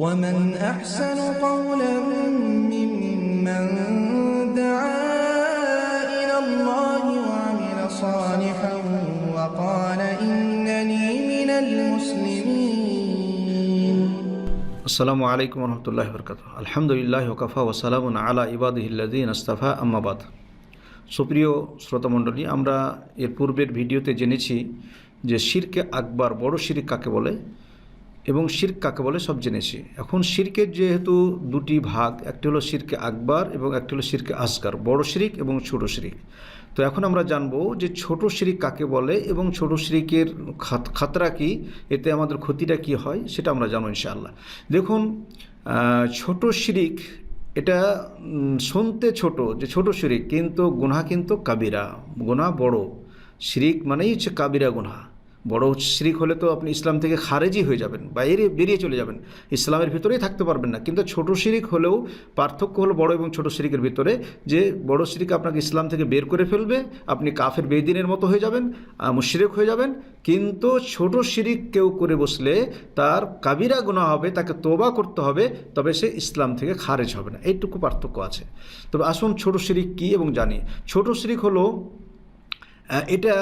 ومن أحسن قولا ممن دعا إلى الله وعمل صالحا وقال إنني من المسلمين আসসালামু আলাইকুম রহমতুল্লাহ বরকাত আলহামদুলিল্লাহ ওকাফা ওসালামুন আলা ইবাদিহিল্লাদিন আস্তাফা আম্মাবাদ সুপ্রিয় শ্রোতামণ্ডলী আমরা এর পূর্বের ভিডিওতে জেনেছি যে শিরকে আকবার বড় শিরিক কাকে বলে এবং শির্ক কাকে বলে? সব জেনেছি এখন শিরকের যেহেতু দুটি ভাগ, একটি হলো শিরকে আকবর এবং একটি হলো শিরকে আসগার, বড় শিরিক এবং ছোট শিরিক। তো এখন আমরা জানব যে ছোট শিরিক কাকে বলে এবং ছোট শিরিকের খাত- খাতরা কি? এতে আমাদের ক্ষতিটা কি হয় সেটা আমরা জানব ইনশাআল্লাহ। দেখুন ছোট শিরিক এটা শুনতে ছোট যে ছোট শিরিক, কিন্তু গুনাহ কিন্তু কাবিরা, গুনাহ বড়। শিরিক মানেই হচ্ছে কাবিরা গুনাহ। বড় শিরিক হলে তো আপনি ইসলাম থেকে খারেজি হয়ে যাবেন, বাইরে বেরিয়ে চলে যাবেন। ইসলামের ভিতরেই থাকতে পারবেন না। কিন্তু ছোট শিরিক হলেও পার্থক্য হলো বড় এবং ছোট শিরিকের ভিতরে যে বড় শিরিক আপনাকে ইসলাম থেকে বের করে ফেলবে, আপনি কাফের বেদিনের মতো হয়ে যাবেন মুশরিক হয়ে যাবেন। কিন্তু ছোট শিরিক কেউ করে বসলে তার কাবিরা গুণা হবে, তাকে তোবা করতে হবে, তবে সে ইসলাম থেকে খারেজ হবে না। এইটুকু পার্থক্য আছে। তবে আসুন ছোট শিরিক কী এবং জানি। ছোট শিরিক হলো এটা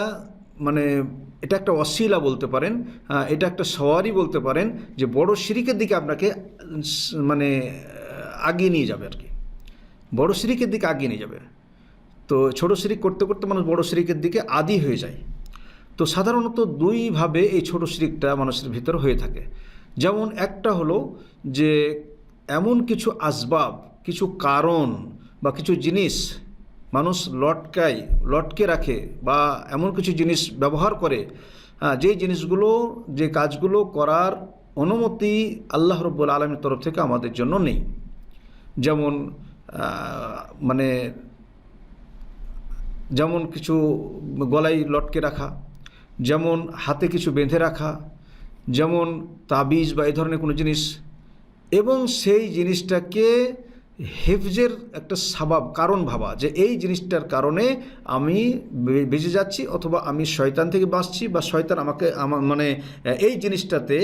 মানে এটা একটা অশ্লীলা বলতে পারেন এটা একটা সওয়ারি বলতে পারেন যে বড় শিরিকের দিকে আপনাকে মানে আগিয়ে নিয়ে যাবে আর কি বড় শিরিকের দিকে আগিয়ে নিয়ে যাবে। তো ছোট শিরিক করতে করতে মানুষ বড় শিরিকের দিকে আদি হয়ে যায়। তো সাধারণত দুইভাবে এই ছোট শিরিকটা মানুষের ভিতর হয়ে থাকে। যেমন একটা হলো যে এমন কিছু আসবাব, কিছু কারণ বা কিছু জিনিস মানুষ লটকায় লটকে রাখে বা এমন কিছু জিনিস ব্যবহার করে হ্যাঁ, যে জিনিসগুলো যে কাজগুলো করার অনুমতি আল্লাহ রব্বুল আলমীর তরফ থেকে আমাদের জন্য নেই। যেমন মানে যেমন কিছু গলায় লটকে রাখা যেমন হাতে কিছু বেঁধে রাখা যেমন তাবিজ বা এই ধরনের কোনো জিনিস এবং সেই জিনিসটাকে হেফজের একটা স্বভাব, কারণ ভাবা যে এই জিনিসটার কারণে আমি বেঁচে যাচ্ছি অথবা আমি শয়তান থেকে বাঁচছি বা শয়তান আমাকে আমার মানে এই জিনিসটাতে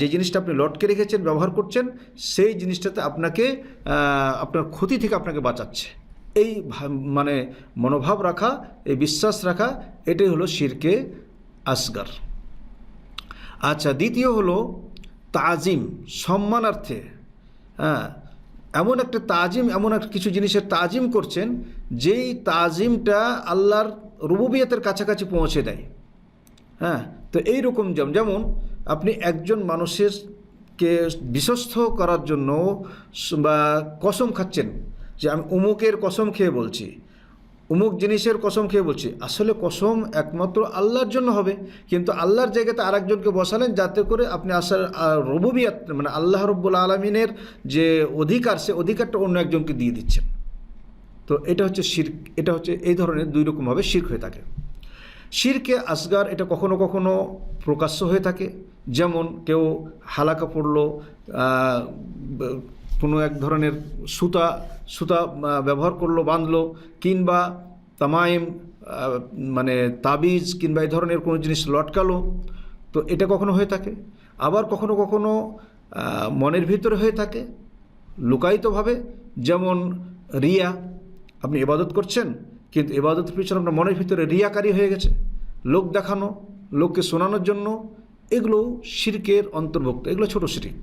যে জিনিসটা আপনি লটকে রেখেছেন, ব্যবহার করছেন, সেই জিনিসটাতে আপনাকে আপনার ক্ষতি থেকে আপনাকে বাঁচাচ্ছে। এই মানে মনোভাব রাখা, এই বিশ্বাস রাখা, এটাই হলো শিরকে আসগার। আচ্ছা দ্বিতীয় হলো তাজিম, সম্মানার্থে হ্যাঁ এমন একটা তাজিম, এমন একটা কিছু জিনিসের তাজিম করছেন, যেই তাজিমটা আল্লাহর রুবুবিয়তের কাছাকাছি পৌঁছে দেয়। হ্যাঁ তো এই রকম যেমন আপনি একজন মানুষের কে বিশ্বস্ত করার জন্য বা কসম খাচ্ছেন, যে আমি অমুকের কসম খেয়ে বলছি অমুক জিনিসের কসম খেয়ে বলছি, আসলে কসম একমাত্র আল্লাহর জন্য হবে, কিন্তু আল্লাহর জায়গাতে আরেকজনকে বসালেন যাতে করে আপনি আসার রবুবিয়াত মানে আল্লাহ রব্বুল আলমিনের যে অধিকার, সে অধিকারটা অন্য একজনকে দিয়ে দিচ্ছেন তো এটা হচ্ছে শির এটা হচ্ছে এই ধরনের দুই রকমভাবে শির্ক হয়ে থাকে। শিরকে আসগার এটা কখনো কখনো প্রকাশ্য হয়ে থাকে। যেমন কেউ হালাকা পড়ল কোনো এক ধরনের সুতা সুতা ব্যবহার করল, বাঁধলো, কিংবা তামাইম মানে তাবিজ কিংবা এই ধরনের কোনো জিনিস লটকালো, তো এটা কখনো হয়ে থাকে। আবার কখনো কখনো মনের ভিতরে হয়ে থাকে, লুকায়িতভাবে, যেমন রিয়া, আপনি এবাদত করছেন, কিন্তু ইবাদতের পিছনে আপনার মনের ভিতরে রিয়াকারী হয়ে গেছে, লোক দেখানো লোককে শোনানোর জন্য এগুলো শিরকের অন্তর্ভুক্ত, এগুলো ছোট শিরিক।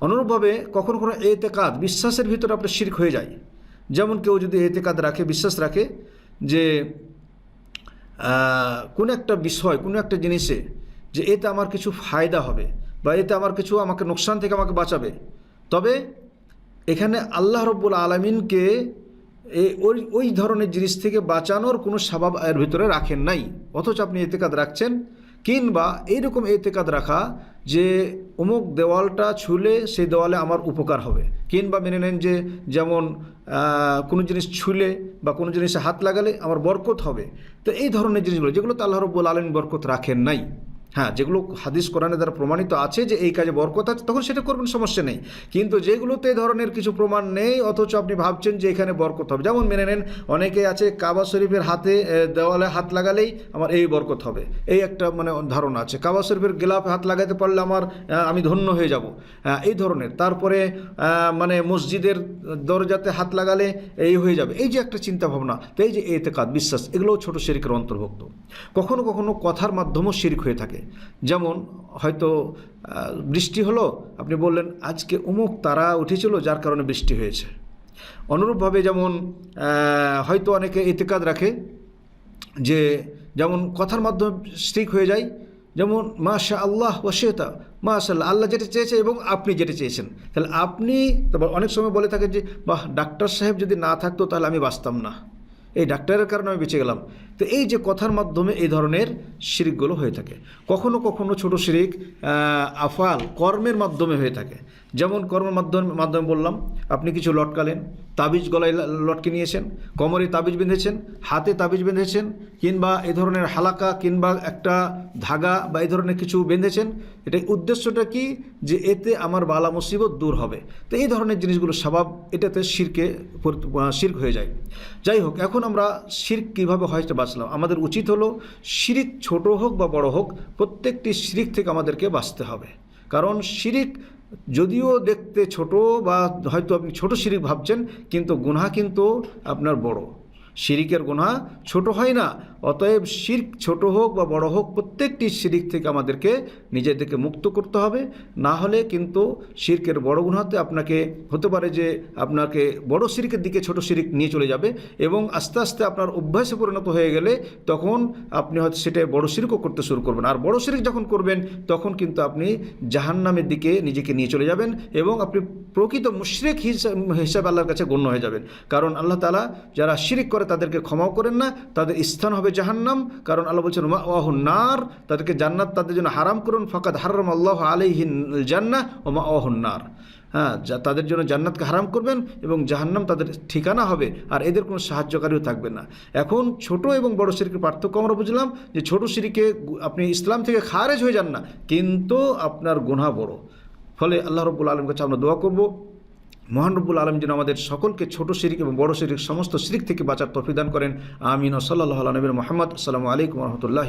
অনুরূপভাবে কখনো কোনো এতেকাদ, বিশ্বাসের ভিতরে আপনার শির্ক হয়ে যায়। যেমন কেউ যদি এতেকাদ রাখে, বিশ্বাস রাখে যে কোনো একটা বিষয়, কোনো একটা জিনিসে যে এতে আমার কিছু ফায়দা হবে বা এতে আমার কিছু আমাকে নোকসান থেকে আমাকে বাঁচাবে। তবে এখানে আল্লাহ রব্বুল আলমিনকে ওই ওই ধরনের জিনিস থেকে বাঁচানোর কোনো স্বভাব এর ভিতরে রাখেন নাই। অথচ আপনি এতেকাদ রাখছেন, কিংবা এইরকম এতেকাদ রাখা যে অমুক দেওয়ালটা ছুলে সেই দেওয়ালে আমার উপকার হবে। কিংবা মেনে নেন যে যেমন কোনো জিনিস ছুলে বা কোনো জিনিসে হাত লাগালে আমার বরকত হবে। তো এই ধরনের জিনিসগুলো যেগুলো তো আল্লাহ রব্বুল আলম বরকত রাখেন নাই। হ্যাঁ যেগুলো হাদিস কোরআনে দ্বারা প্রমাণিত আছে যে এই কাজে বরকত আছে, তখন সেটা করবেন, সমস্যা নেই। কিন্তু যেগুলোতে ধরনের কিছু প্রমাণ নেই, অথচ আপনি ভাবছেন যে এখানে বরকত হবে। যেমন মেনে নেন, অনেকে আছে কাবা শরীফের হাতে দেওয়ালে হাত লাগালেই আমার এই বরকত হবে। এই একটা মানে ধারণা আছে। কাবা শরীফের গেলাপে হাত লাগাতে পারলে আমার আমি ধন্য হয়ে যাব। এই ধরনের। তারপরে মানে মসজিদের দরজাতে হাত লাগালে এই হয়ে যাবে। এই যে একটা চিন্তা ভাবনা তো এই যে এতে এতেকাদ, বিশ্বাস, এগুলোও ছোট শিরিকের অন্তর্ভুক্ত। কখনো কখনো কথার মাধ্যমেও শিরিক হয়ে থাকে। যেমন হয়তো বৃষ্টি হলো, আপনি বললেন, আজকে অমুক তারা উঠেছিল, যার কারণে বৃষ্টি হয়েছে। অনুরূপভাবে যেমন হয়তো অনেকে এতেকাদ রাখে যে, যেমন কথার মাধ্যমে স্ট্রিক হয়ে যায়, যেমন মা মাশা আল্লাহ ওশেতা মাশাল্লাহ আল্লাহ যেটা চেয়েছে এবং আপনি যেটা চেয়েছেন। তাহলে আপনি, তারপর অনেক সময় বলে থাকেন যে, বাহ, ডাক্তার সাহেব যদি না থাকতো, তাহলে আমি বাঁচতাম না। এই ডাক্তারের কারণে আমি বেঁচে গেলাম। তো এই যে কথার মাধ্যমে এই ধরনের শিরিকগুলো হয়ে থাকে। কখনো কখনো ছোট শিরিক আফাল কর্মের মাধ্যমে হয়ে থাকে। যেমন কর্মের মাধ্যমে মাধ্যমে বললাম, আপনি কিছু লটকালেন, তাবিজ গলায় লটকে নিয়েছেন, কোমরে তাবিজ বেঁধেছেন, হাতে তাবিজ বেঁধেছেন, কিংবা এই ধরনের হালাকা কিংবা একটা ধাগা বা এই ধরনের কিছু বেঁধেছেন এটা উদ্দেশ্যটা কি? যে এতে আমার বালা মুসিবত দূর হবে। তো এই ধরনের জিনিসগুলো স্বভাব, এটাতে শিরকে শির্ক হয়ে যায়। যাই হোক, এখন আমরা শির্ক কীভাবে হয় সেটা বাঁচলাম। আমাদের উচিত হলো শিরিক ছোট হোক বা বড় হোক, প্রত্যেকটি শিরিক থেকে আমাদেরকে বাঁচতে হবে। কারণ শিরিক যদিও দেখতে ছোট বা হয়তো আপনি ছোট শিরিক ভাবছেন কিন্তু গুনহা কিন্তু আপনার বড়। শিরিকের গুনাহ ছোট হয় না। অতএব শির্ক ছোট হোক বা বড় হোক, প্রত্যেকটি শিরিক থেকে আমাদেরকে নিজেদেরকে মুক্ত করতে হবে। না হলে কিন্তু শির্কের বড় গুণাতে আপনাকে, হতে পারে যে আপনাকে বড় শিরিকের দিকে ছোট শিরিক নিয়ে চলে যাবে এবং আস্তে আস্তে আপনার অভ্যাসে পরিণত হয়ে গেলে তখন আপনি হয়তো সেটা বড় শিরকও করতে শুরু করবেন। আর বড় শিরিক যখন করবেন, তখন কিন্তু আপনি জাহান্নামের দিকে নিজেকে নিয়ে চলে যাবেন এবং আপনি প্রকৃত মুশরিক হিসাবে আল্লাহর কাছে গণ্য হয়ে যাবেন। কারণ আল্লাহ তালা যারা শিরিক করে তাদেরকে ক্ষমাও করেন না, তাদের স্থান হবে জাহান্নাম, কারণ আল্লাহ বলছেন ওয়াহ নার তাদেরকে জান্নাত তাদের জন্য হারাম করুন, ফাকাদ হারাম আল্লাহ আলাইহিন জান্নাহ ও মা নার হ্যাঁ যা তাদের জন্য জান্নাতকে হারাম করবেন এবং জাহান্নাম তাদের ঠিকানা হবে, আর এদের কোনো সাহায্যকারীও থাকবে না। এখন ছোট এবং বড় সিরিকের পার্থক্য আমরা বুঝলাম যে ছোট সিরিকে আপনি ইসলাম থেকে খারেজ হয়ে যান না, কিন্তু আপনার গুনাহ বড়। ফলে আল্লাহ রব্বুল আলম কাছে আমরা দোয়া করব। মহান রব্বুল আলম যেন আমাদের সকলকে ছোট শিরিক এবং বড় শিরিক সমস্ত শিরিক থেকে বাঁচার তফিদান করেন। আমিন। ও সাল্লাহ নবীর মোহাম্মদ। আসসালামু আলাইকুম রহমতুল্লাহ